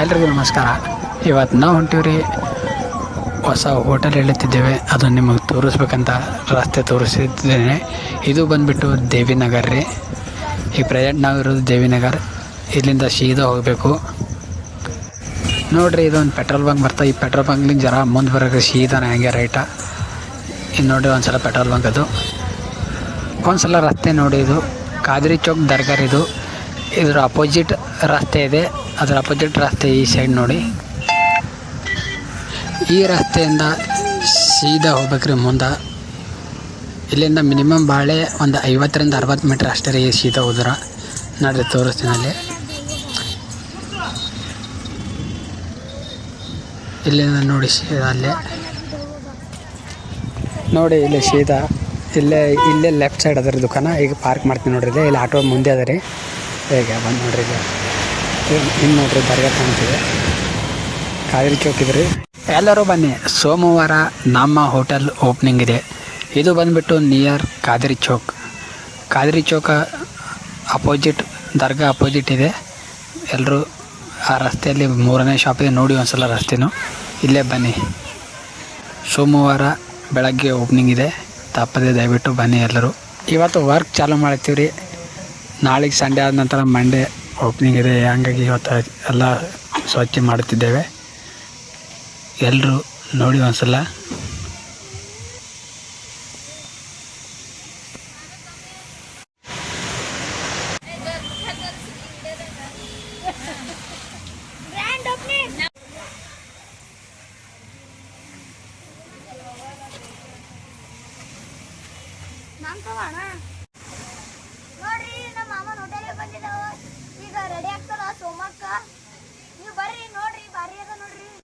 ಎಲ್ರಿಗೂ ನಮಸ್ಕಾರ. ಇವತ್ತು ನಾವು ಹೊಂಟೀವ್ರಿ. ಹೊಸ ಹೋಟೆಲ್ ಹೇಳುತ್ತಿದ್ದೇವೆ ಅದು ನಿಮಗೆ ತೋರಿಸ್ಬೇಕಂತ ರಸ್ತೆ ತೋರಿಸಿದ್ದೇನೆ. ಇದು ಬಂದುಬಿಟ್ಟು ದೇವಿನಗರ್ ರೀ. ಈ ಪ್ರೆಸೆಂಟ್ ನಾವು ಇರೋದು ದೇವಿನಗರ್. ಇಲ್ಲಿಂದ ಸೀದಾ ಹೋಗಬೇಕು. ನೋಡಿರಿ, ಇದೊಂದು ಪೆಟ್ರೋಲ್ ಬಂಕ್ ಬರ್ತಾ, ಈ ಪೆಟ್ರೋಲ್ ಬಂಕ್ಲಿಂದ ಜರ ಮುಂದೆ ಬರೋಕ್ಕೆ ಸೀದಾನೆ ಹಂಗೆ ರೈಟ. ಇನ್ನು ಒಂದು ಸಲ ಪೆಟ್ರೋಲ್ ಬಂಕ್ ಅದು. ಒಂದ್ಸಲ ರಸ್ತೆ ನೋಡಿ ಇದು. ಕಾದ್ರಿ ಚೌಕ್ ದರ್ಗಾರ್ ಇದು. ಇದ್ರ ಅಪೋಸಿಟ್ ರಸ್ತೆ ಇದೆ. ಅದರ ಅಪೋಸಿಟ್ ರಸ್ತೆ ಈ ಸೈಡ್ ನೋಡಿ. ಈ ರಸ್ತೆಯಿಂದ ಸೀದಾ ಹೋಗ್ಬೇಕ್ರಿ ಮುಂದೆ. ಇಲ್ಲಿಂದ ಮಿನಿಮಮ್ ಬಾಳೆ ಒಂದು ಐವತ್ತರಿಂದ ಅರವತ್ತು ಮೀಟ್ರ್ ಅಷ್ಟೇ ರೀ ಸೀದಾ ಹೋದ್ರ ನೋಡ್ರಿ ತೋರಿಸ್ತೀನಿ ಅಲ್ಲಿ. ಇಲ್ಲಿಂದ ನೋಡಿ ಸೀದಾ ಅಲ್ಲೇ. ನೋಡಿ ಇಲ್ಲಿ ಸೀದಾ. ಇಲ್ಲೇ ಇಲ್ಲೇ ಲೆಫ್ಟ್ ಸೈಡ್ ಅದರ ದುಕಾನ ಈಗ ಪಾರ್ಕ್ ಮಾಡ್ತೀನಿ ನೋಡ್ರಿ. ಇಲ್ಲಿ ಆಟೋ ಮುಂದೆ ಅದ ರೀ. ಈಗ ಬಂದು ನೋಡ್ರಿ ಈಗ. ಇನ್ನು ನೋಡ್ರಿ ದರ್ಗಾ ಕಾಣ್ತಿದೆ ಕಾವೇರಿ ಚೌಕಿದ್ರಿ ಎಲ್ಲರೂ ಬನ್ನಿ. ಸೋಮವಾರ ನಮ್ಮ ಹೋಟೆಲ್ ಓಪನಿಂಗ್ ಇದೆ. ಇದು ಬಂದುಬಿಟ್ಟು ನಿಯರ್ ಕಾದರಿ ಚೌಕ್. ಕಾದರಿ ಚೌಕ ಅಪೋಸಿಟ್, ದರ್ಗಾ ಅಪೋಸಿಟ್ ಇದೆ. ಎಲ್ಲರೂ ಆ ರಸ್ತೆಯಲ್ಲಿ ಮೂರನೇ ಶಾಪಿಗೆ ನೋಡಿ ಒಂದು ಸಲ ರಸ್ತೆನೂ. ಇಲ್ಲೇ ಬನ್ನಿ. ಸೋಮವಾರ ಬೆಳಗ್ಗೆ ಓಪನಿಂಗ್ ಇದೆ. ತಪ್ಪದೆ ದಯವಿಟ್ಟು ಬನ್ನಿ ಎಲ್ಲರೂ. ಇವತ್ತು ವರ್ಕ್ ಚಾಲೂ ಮಾಡ್ತೀವಿ ರೀ ನಾಳೆಗೆ ಸಂಡೇ ಆದ ನಂತರ ಮಂಡೇ ಓಪನಿಂಗ್ ಇದೆ. ಹಂಗಾಗಿ ಇವತ್ತು ಎಲ್ಲ ಸ್ವಚ್ಛ ಮಾಡುತ್ತಿದ್ದೇವೆ. ಎಲ್ಲರೂ ನೋಡಿ ಒಂದ್ಸಲ. Grand ನೀವು ಬರ್ರಿ ನೋಡ್ರಿ ಬಾರಿ